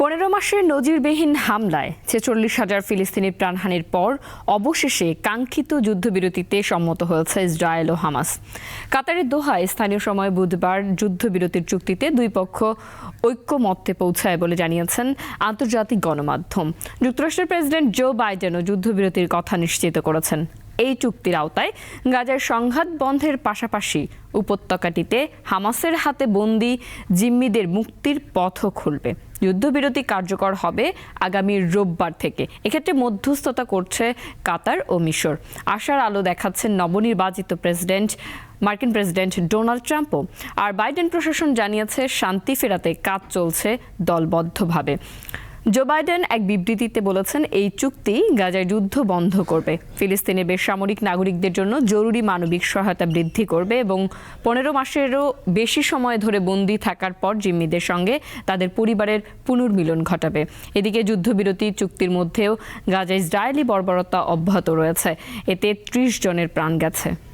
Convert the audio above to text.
পনেরো মাসের নজিরবিহীন হামলায় ছেচল্লিশ হাজার ফিলিস্তিনি প্রাণহানির পর অবশেষে কাঙ্ক্ষিত যুদ্ধবিরতিতে সম্মত হয়েছে ইসরায়েল ও হামাস। কাতারের দোহায় স্থানীয় সময় বুধবার যুদ্ধবিরতির চুক্তিতে দুই পক্ষ ঐক্যমত্যে পৌঁছায় বলে জানিয়েছেন আন্তর্জাতিক গণমাধ্যম। যুক্তরাষ্ট্রের প্রেসিডেন্ট জো বাইডেনও যুদ্ধবিরতির কথা নিশ্চিত করেছেন। এই চুক্তির আওতায় গাজার সংঘাত বন্ধের পাশাপাশি উপত্যকাটিতে হামাসের হাতে বন্দি জিম্মিদের মুক্তির পথও খুলবে। যুদ্ধবিরতি কার্যকর হবে আগামী রোববার থেকে। এক্ষেত্রে মধ্যস্থতা করছে কাতার ও মিশর। আশার আলো দেখাচ্ছেন নবনির্বাচিত প্রেসিডেন্ট, মার্কিন প্রেসিডেন্ট ডোনাল্ড ট্রাম্পও। আর বাইডেন প্রশাসন জানিয়েছে, শান্তি ফেরাতে কাজ চলছে দলবদ্ধভাবে। জো বাইডেন এক বিবৃতিতে বলেছেন, এই চুক্তি গাজায় যুদ্ধ বন্ধ করবে। ফিলিস্তিনের বেসামরিক নাগরিকদের জন্য জরুরি মানবিক সহায়তা বৃদ্ধি করবে এবং পনেরো মাসেরও বেশি সময় ধরে বন্দি থাকার পর জিম্মিদের সঙ্গে তাদের পরিবারের পুনর্মিলন ঘটাবে। এদিকে যুদ্ধবিরতি চুক্তির মধ্যেও গাজা ইসরায়েলি বর্বরতা অব্যাহত রয়েছে। এতে ত্রিশ জনের প্রাণ গেছে।